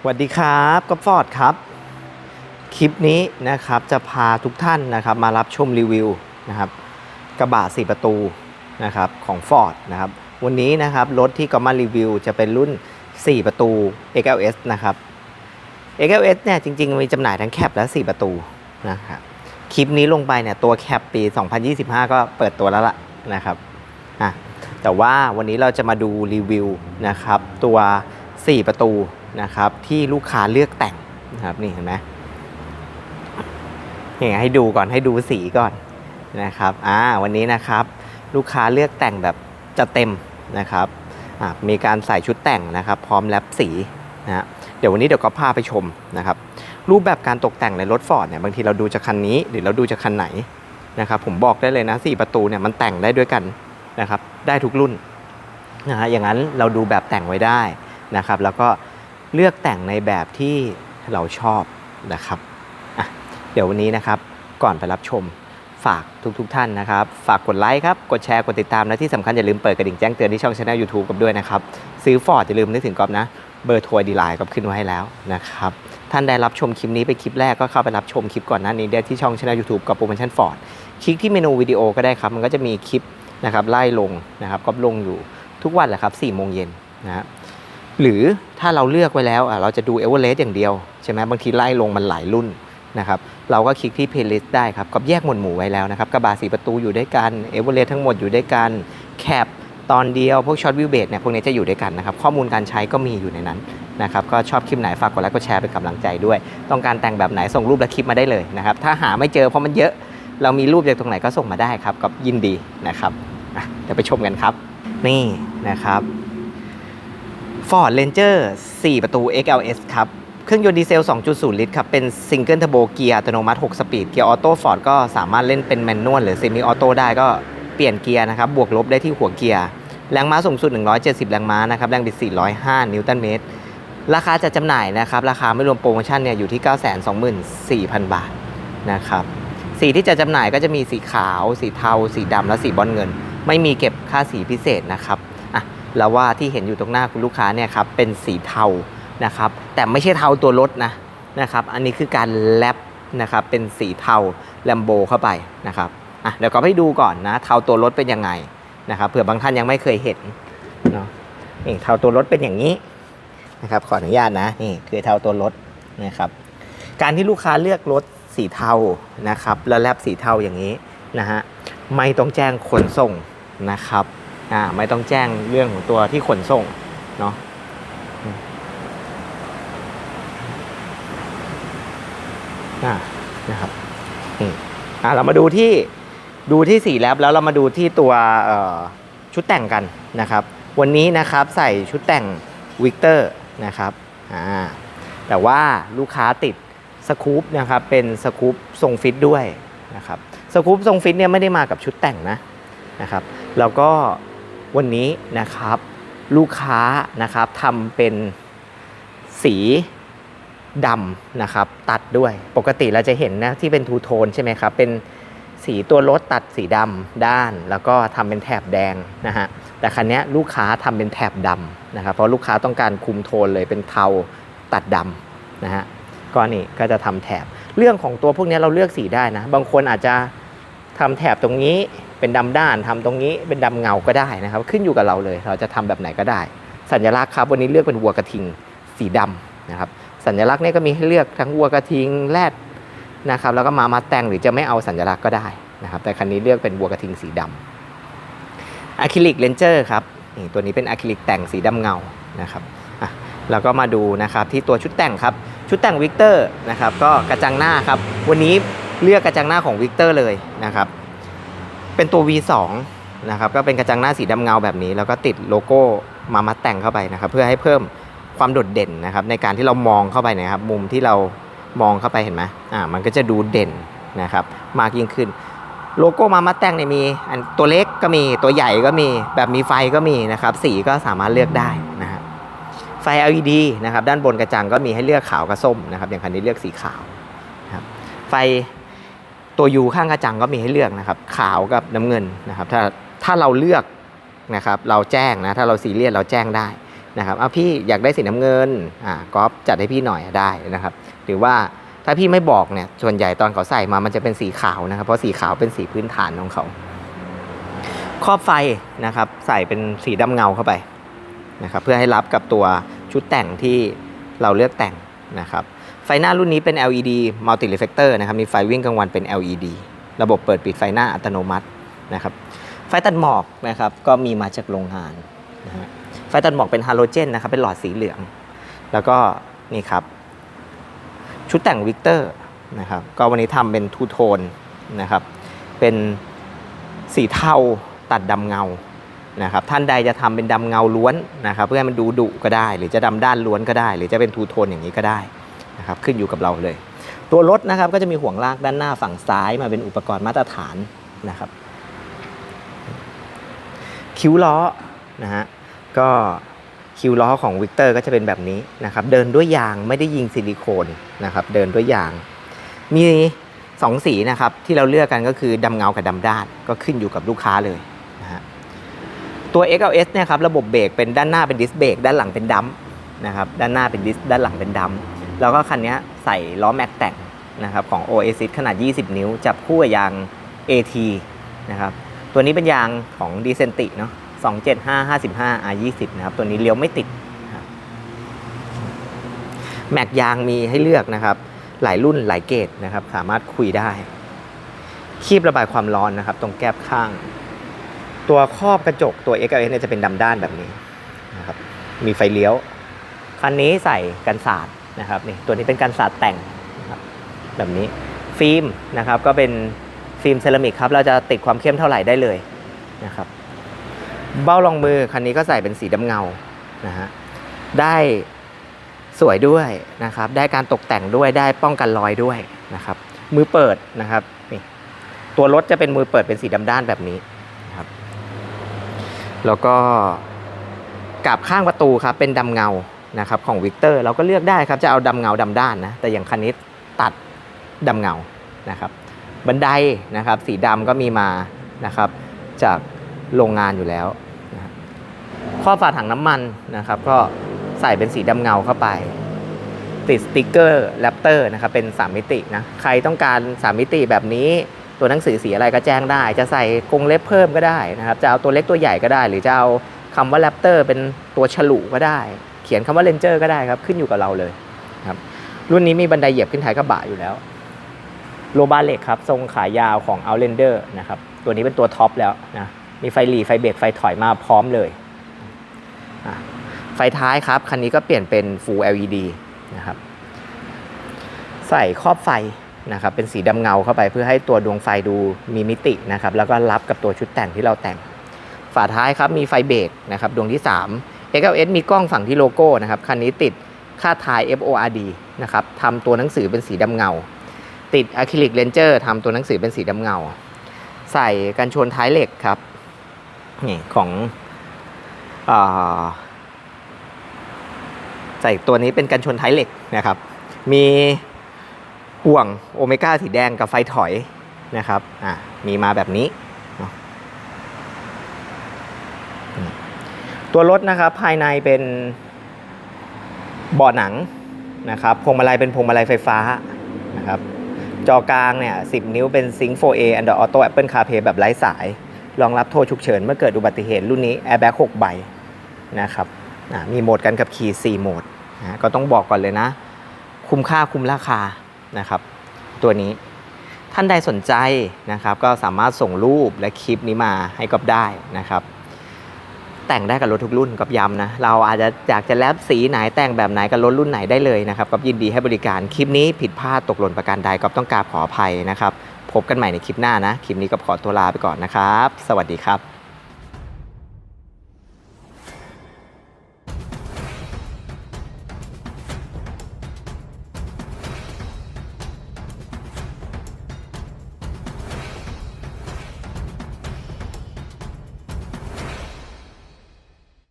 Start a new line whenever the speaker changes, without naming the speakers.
สวัสดีครับก็ฟอร์ดครับ คลิปนี้นะครับจะพาทุกท่านนะครับมารับชมรีวิวนะครับกระบะ4ประตูนะครับของ Ford นะครับวันนี้นะครับรถที่ก็มารีวิวจะเป็นรุ่น 4 ประตู XLS นะครับ XLS เนี่ยจริงๆ มีจำหน่ายทั้งแคปและ 4 ประตูนะครับคลิปนี้ลงไปเนี่ยตัวแคปปี 2025 ก็เปิดตัวแล้วล่ะนะครับอะแต่ว่าวันนี้เราจะมาดูรีวิวนะครับตัว 4 ประตู นะครับที่ลูกค้าเลือกแต่งนะครับนี่เห็นไหมนี่ให้ดูก่อนให้ดูสีก่อนนะครับอ่าวันนี้นะครับลูกค้าเลือกแต่งแบบจะเต็มนะครับมีการใส่ชุดแต่งนะครับ พร้อมแรปสีนะฮะเดี๋ยววันนี้เดี๋ยวก็พาไปชมนะครับ รูปแบบการตกแต่งในรถฟอร์ดเนี่ยบางทีเราดูจากคันนี้หรือเราดูจากคันไหนนะครับ ผมบอกได้เลยนะ4ประตูเนี่ยมันแต่งได้ด้วยกันนะครับ ได้ทุกรุ่นนะฮะอย่างนั้นเราดูแบบแต่งไว้ได้นะครับ แล้วก็ เลือกแต่งในแบบที่เราชอบนะครับ เดี๋ยววันนี้นะครับก่อนไปรับชมฝากทุกๆทท่านนะครับ ฝากกดไลค์ครับ กดแชร์ กดติดตาม และที่สำคัญอย่าลืมเปิดกระดิ่งแจ้งเตือนที่ช่องช anel YouTube กับด้วยนะครับ ซื้อฟอร์ดอย่าลืมนึกถึงกอบนะ เบอร์โทรดีไลน์ก็ขึ้นไว้ให้แล้วนะครับ ท่านได้รับชมคลิปนี้ไปคลิปแรกก็เข้าไปรับชมคลิปก่อนหน้านี้ได้ที่ช่องช anel YouTube กับโปรโมชั่นฟอร์ดคลิกที่เมนูวิดีโอก็ได้ครับ มันก็จะมีคลิปนะครับไล่ลงนะครับก็ลงอยู่ทุกวันแหละครับ4โมงเย็นนะฮะ หรือถ้าเราเลือกไว้แล้วอะเราจะดูเอเวอเรสต์อย่างเดียวใช่ไหมบางทีไล่ลงมันหลายรุ่นนะครับเราก็คลิกที่เพลย์ลิสต์ได้ครับก็แยกหมวดหมู่ไว้แล้วนะครับกระบะสีประตูอยู่ด้วยกันเอเวอเรสต์ทั้งหมดอยู่ด้วยกันแคปตอนเดียวพวกช็อตวิวเบสเนี่ยพวกนี้จะอยู่ด้วยกันนะครับข้อมูลการใช้ก็มีอยู่ในนั้นนะครับก็ชอบคลิปไหนฝากกดไลค์กดแชร์เป็นกำลังใจด้วย ต้องการแต่งแบบไหนส่งรูปและคลิปมาได้เลยนะครับถ้าหาไม่เจอเพราะมันเยอะ เรามีรูปจากตรงไหนก็ส่งมาได้ครับก็ยินดีนะครับเดี๋ยวไปชมกันครับ นี่นะครับ Ford Ranger 4 ประตู XLS ครับ เครื่องยนต์ดีเซล 2.0 ลิตรครับ เป็นซิงเกิลเทอร์โบเกียร์อัตโนมัติ 6 สปีด เกียร์ออโต้ฟอร์ดก็สามารถเล่นเป็นแมนนวลหรือเซมิออโต้ได้ก็เปลี่ยนเกียร์นะครับ บวกลบได้ที่หัวเกียร์ แรงม้าสูงสุด 170 แรงม้านะครับ แรงบิด 405 นิวตันเมตร ราคาจะจำหน่ายนะครับ ราคาไม่รวมโปรโมชั่นเนี่ยอยู่ที่ 924,000 บาทนะครับ สีที่จะจำหน่ายก็จะมีสีขาว สีเทา สีดำและสีบอลเงิน ไม่มีเก็บค่าสีพิเศษนะครับ แล้วว่าที่เห็นอยู่ตรงหน้าคุณลูกค้าเนี่ยครับเป็นสีเทานะครับ แต่ไม่ใช่เทาตัวรถนะนะครับ อันนี้คือการแลปนะครับเป็นสีเทาแลมโบเข้าไปนะครับอะเดี๋ยวก็ให้ดูก่อนนะเทาตัวรถเป็นยังไงนะครับเผื่อบางท่านยังไม่เคยเห็นเนาะนี่เทาตัวรถเป็นอย่างนี้นะครับขออนุญาตนะนี่คือเทาตัวรถนะครับ การที่ลูกค้าเลือกรถสีเทานะครับ แล้วแลบสีเทาอย่างนี้นะฮะไม่ต้องแจ้งขนส่งนะครับ อ่าไม่ต้องแจ้งเรื่องของตัวที่ขนส่งเนาะอ่านะครับอืมอ่าเรามาดูที่ดูที่สีแลบแล้วเรามาดูที่ตัวชุดแต่งกันนะครับ วันนี้นะครับใส่ชุดแต่งวิกเตอร์นะครับอ่าแต่ว่าลูกค้าติดสกู๊ปนะครับเป็นสกู๊ปทรงฟิตด้วยนะครับสกู๊ปทรงฟิตเนี่ยไม่ได้มากับชุดแต่งนะนะครับแล้วก็ วันนี้นะครับลูกค้านะครับทำเป็นสีดำนะครับตัดด้วยปกติเราจะเห็นนะที่เป็นทูโทนใช่ไหมครับ เป็นสีตัวรถตัดสีดำด้าน แล้วก็ทำเป็นแถบแดงนะฮะแต่คันนี้ลูกค้าทำเป็นแถบดำนะครับเพราะลูกค้าต้องการคุมโทนเลยเป็นเทาตัดดำนะฮะก็นี่ก็จะทำแถบเรื่องของตัวพวกนี้เราเลือกสีได้นะบางคนอาจจะทำแถบตรงนี้ เป็นดำด้านทำตรงนี้เป็นดำเงาก็ได้นะครับ ขึ้นอยู่กับเราเลย เราจะทำแบบไหนก็ได้ สัญลักษณ์ครับวันนี้เลือกเป็นวัวกระทิงสีดำนะครับสัญลักษณ์เนี่ยก็มีให้เลือกทั้งวัวกระทิงแรดนะครับแล้วก็มามาแต่งหรือจะไม่เอาสัญลักษณ์ก็ได้นะครับแต่คันนี้เลือกเป็นวัวกระทิงสีดำอะคริลิกเลนเจอร์ครับนี่ตัวนี้เป็นอะคริลิกแต่งสีดำเงานะครับอะเราก็มาดูนะครับที่ตัวชุดแต่งครับชุดแต่งวิกเตอร์นะครับก็กระจังหน้าครับวันนี้เลือกกระจังหน้าของวิกเตอร์เลยนะครับ เป็นตัว V2 นะครับก็เป็นกระจังหน้าสีดำเงาแบบนี้ แล้วก็ติดโลโก้มามัดแต่งเข้าไปนะครับ เพื่อให้เพิ่มความโดดเด่นนะครับ ในการที่เรามองเข้าไปนะครับ มุมที่เรามองเข้าไปเห็นไหมอ่ามันก็จะดูเด่นนะครับ มากยิ่งขึ้น โลโก้มามัดแต่งเนี่ยมีอันตัวเล็กก็มีตัวใหญ่ก็มีแบบมีไฟก็มีนะครับ สีก็สามารถเลือกได้นะฮะไฟ LED นะครับ ด้านบนกระจังก็มีให้เลือกขาวกับส้มนะครับ อย่างคันนี้เลือกสีขาวนะครับไฟ ตัว U ข้างกระจังก็มีให้เลือกนะครับ ขาวกับน้ำเงินนะครับ ถ้าถ้าเราเลือกนะครับเราแจ้งนะถ้าเราซีเรียสเราแจ้งได้นะครับเอาพี่อยากได้สีน้ำเงินอ่าก๊อฟจัดให้พี่หน่อยได้นะครับ หรือว่าถ้าพี่ไม่บอกเนี่ยส่วนใหญ่ตอนเขาใส่มามันจะเป็นสีขาวนะครับ เพราะสีขาวเป็นสีพื้นฐานของเขาครอบไฟนะครับใส่เป็นสีดำเงาเข้าไปนะครับเพื่อให้รับกับตัวชุดแต่งที่เราเลือกแต่งนะครับ ไฟหน้ารุ่นนี้เป็น LED multi reflector นะครับมีไฟวิ่งกลางวันเป็น LED ระบบเปิดปิดไฟหน้าอัตโนมัตินะครับไฟตัดหมอกนะครับก็มีมาจากโรงงานนะฮะไฟตัดหมอกเป็นฮาโลเจนนะครับเป็นหลอดสีเหลือง แล้วก็นี่ครับ ชุดแต่งวิกเตอร์นะครับก็วันนี้ทำเป็นทูโทนนะครับเป็นสีเทาตัดดำเงานะครับท่านใดจะทำเป็นดำเงาล้วนนะครับเพื่อให้มันดูดุก็ได้ หรือจะดำด้านล้วนก็ได้ หรือจะเป็นทูโทนอย่างนี้ก็ได้ นะครับขึ้นอยู่กับเราเลย ตัวรถนะครับก็จะมีห่วงลากด้านหน้าฝั่งซ้ายมาเป็นอุปกรณ์มาตรฐานนะครับ คิ้วล้อนะฮะก็คิ้วล้อของวิกเตอร์ก็จะเป็นแบบนี้นะครับ เดินด้วยยางไม่ได้ยิงซิลิโคนนะครับ เดินด้วยยาง มีสองสีนะครับที่เราเลือกกันก็คือดำเงากับดำด้านก็ขึ้นอยู่กับลูกค้าเลยนะฮะตัว XLS เนี่ยครับระบบเบรกเป็นด้านหน้าเป็นดิสเบรกด้านหลังเป็นดัมนะครับ ด้านหน้าเป็นดิสด้านหลังเป็นดัม แล้วก็คันนี้ใส่ล้อแม็กแต่งนะครับของ Oasis ขนาด 20 นิ้ว จับคู่กับยาง AT นะครับตัวนี้เป็นยางของ d ีเซนติเนาะ275 55 R20 นะครับตัวนี้เลี้ยวไม่ติดแม็กยางมีให้เลือกนะครับ หลายรุ่นหลายเกรดนะครับ สามารถคุยได้ คีบระบายความร้อนนะครับ ตรงแก้บข้าง ตัวครอบกระจกตัว x l s เนี่ยจะเป็นดำด้านแบบนี้นะครับ มีไฟเลี้ยว คันนี้ใส่กันสาด นะครับนี่ตัวนี้เป็นกันสาดแต่งบแบบนี้ฟิล์มนะครับก็เป็นฟิล์มเซรามิกครับเราจะติดความเข้มเท่าไหร่ได้เลยนะครับเบ้ารองมือคันนี้ก็ใส่เป็นสีดำเงานะฮะได้สวยด้วยนะครับได้การตกแต่งด้วยได้ป้องกันรอยด้วยนะครับมือเปิดนะครับนี่ตัวรถจะเป็นมือเปิดเป็นสีดำด้านแบบนี้นะครับแล้วก็กาบข้างประตูครับเป็นดำเงา นะครับของวิกเตอร์เราก็เลือกได้ครับจะเอาดำเงาดำด้านนะแต่อย่างคันนี้ตัดดำเงานะครับบันไดนะครับสีดำก็มีมานะครับจากโรงงานอยู่แล้วนะครับข้อฝาถังน้ำมันนะครับก็ใส่เป็นสีดำเงาเข้าไป ติดสติกเกอร์แรปเตอร์นะครับเป็น3มิตินะใครต้องการ3มิติแบบนี้ตัวหนังสือสีอะไรก็แจ้งได้ จะใส่กรงเล็บเพิ่มก็ได้นะครับ จะเอาตัวเล็กตัวใหญ่ก็ได้ หรือจะเอาคำว่าแรปเตอร์เป็นตัวฉลุก็ได้ เขียนคำว่าเลนเจอร์ก็ได้ครับ ขึ้นอยู่กับเราเลยครับรุ่นนี้มีบันไดเหยียบขึ้นท้ายกระบะอยู่แล้วโลบาเล็กครับ ทรงขายาวของ Outlander นะครับ ตัวนี้เป็นตัวท็อปแล้วนะ มีไฟหลีไฟเบรกไฟถอยมาพร้อมเลย ไฟท้ายครับ คันนี้ก็เปลี่ยนเป็น Full LED นะครับ ใส่ครอบไฟนะครับ เป็นสีดำเงาเข้าไปเพื่อให้ตัวดวงไฟดูมีมิตินะครับ แล้วก็รับกับตัวชุดแต่งที่เราแต่ง ฝาท้ายครับ มีไฟเบรกนะครับ ดวงที่ 3 XLS มีกล้องฝั่งที่โลโก้นะครับ คันนี้ติดค่าทาย FORD นะครับทำตัวหนังสือเป็นสีดำเงา ติดอะคริลิกเลนเจอร์ทำตัวหนังสือเป็นสีดำเงา ใส่กันชนท้ายเหล็กครับนี่ของอใส่ตัวนี้เป็นกันชนท้ายเหล็กนะครับ มีห่วงโอเมก้าสีแดงกับไฟถอยนะครับ อ่ามีมาแบบนี้เนาะนี่ ตัวรถนะครับภายในเป็นเบาะหนังนะครับพวงมาลัยเป็นพวงมาลัยไฟฟ้านะครับจอกลางเนี่ย 10 นิ้วเป็น Sync 4A Android Auto Apple CarPlay แบบไร้สาย รองรับโทรฉุกเฉินเมื่อเกิดอุบัติเหตุรุ่นนี้ Airbag 6 ใบนะครับมีโหมดการขับขี่ 4 โหมดนะก็ต้องบอกก่อนเลยนะ คุ้มค่าคุ้มราคานะครับ ตัวนี้ท่านใดสนใจนะครับ ก็สามารถส่งรูปและคลิปนี้มาให้กับได้นะครับ แต่งได้กับรถทุกรุ่นกับย้ำนะ เราอาจจะอยากจะแลบสีไหนแต่งแบบไหนกับรถรุ่นไหนได้เลยนะครับก็ยินดีให้บริการคลิปนี้ผิดพลาดตกหล่นประการใดก็ต้องกราบขออภัยนะครับ พบกันใหม่ในคลิปหน้านะ คลิปนี้ก็ขอตัวลาไปก่อนนะครับ สวัสดีครับ